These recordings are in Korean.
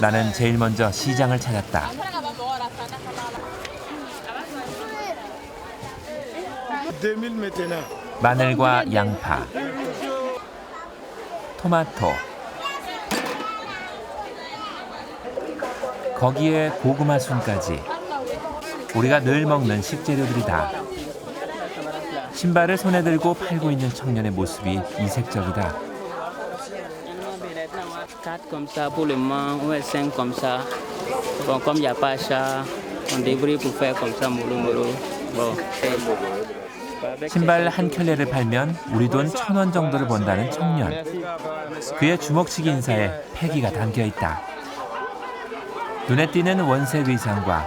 나는 제일 먼저 시장을 찾았다. 마늘과 양파, 토마토, 거기에 고구마 순까지 우리가 늘 먹는 식재료들이다. 신발을 손에 들고 팔고 있는 청년의 모습이 이색적이다. 4 comme ça pour le man, ouais 5 comme ça. Bon, comme il n'y a pas ça, on débrouille pour faire comme ça, mollo mollo. Bon. 신발 한 켤레를 팔면 우리 돈 천 원 정도를 번다는 청년. 그의 주먹치기 인사에 패기가 담겨 있다. 눈에 띄는 원색 의상과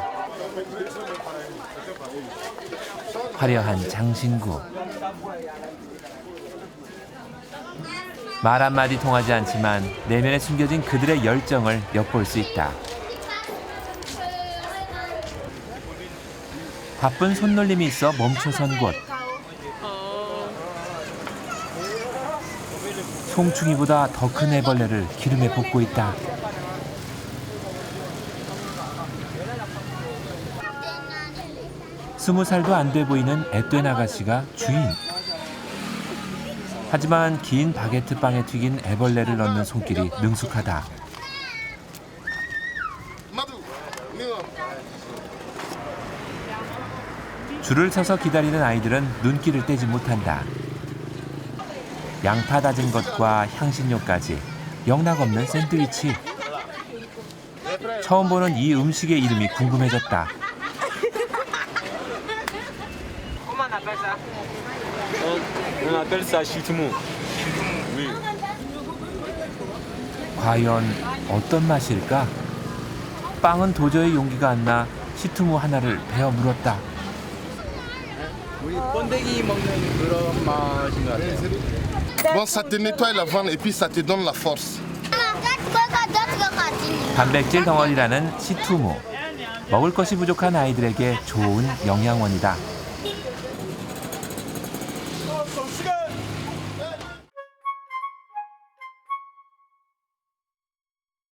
화려한 장신구. 말 한마디 통하지 않지만 내면에 숨겨진 그들의 열정을 엿볼 수 있다. 바쁜 손놀림이 있어 멈춰선 곳. 송충이보다 더 큰 애벌레를 기름에 볶고 있다. 스무 살도 안 돼 보이는 앳된 아가씨가 주인. 하지만 긴 바게트 빵에 튀긴 애벌레를 넣는 손길이 능숙하다. 줄을 서서 기다리는 아이들은 눈길을 떼지 못한다. 양파 다진 것과 향신료까지 영락없는 샌드위치. 처음 보는 이 음식의 이름이 궁금해졌다. On appelle ça chitumou. Oui. 과연 어떤 맛일까? 빵은 도저히 용기가 안 나 시트무 하나를 베어 물었다. 우리 번데기 먹는 그런 맛인 것 같아요. Bon, ça te nettoie la ventre et puis ça te donne la force. 단백질 덩어리라는 시투무. 먹을 것이 부족한 아이들에게 좋은 영양원이다. 점수가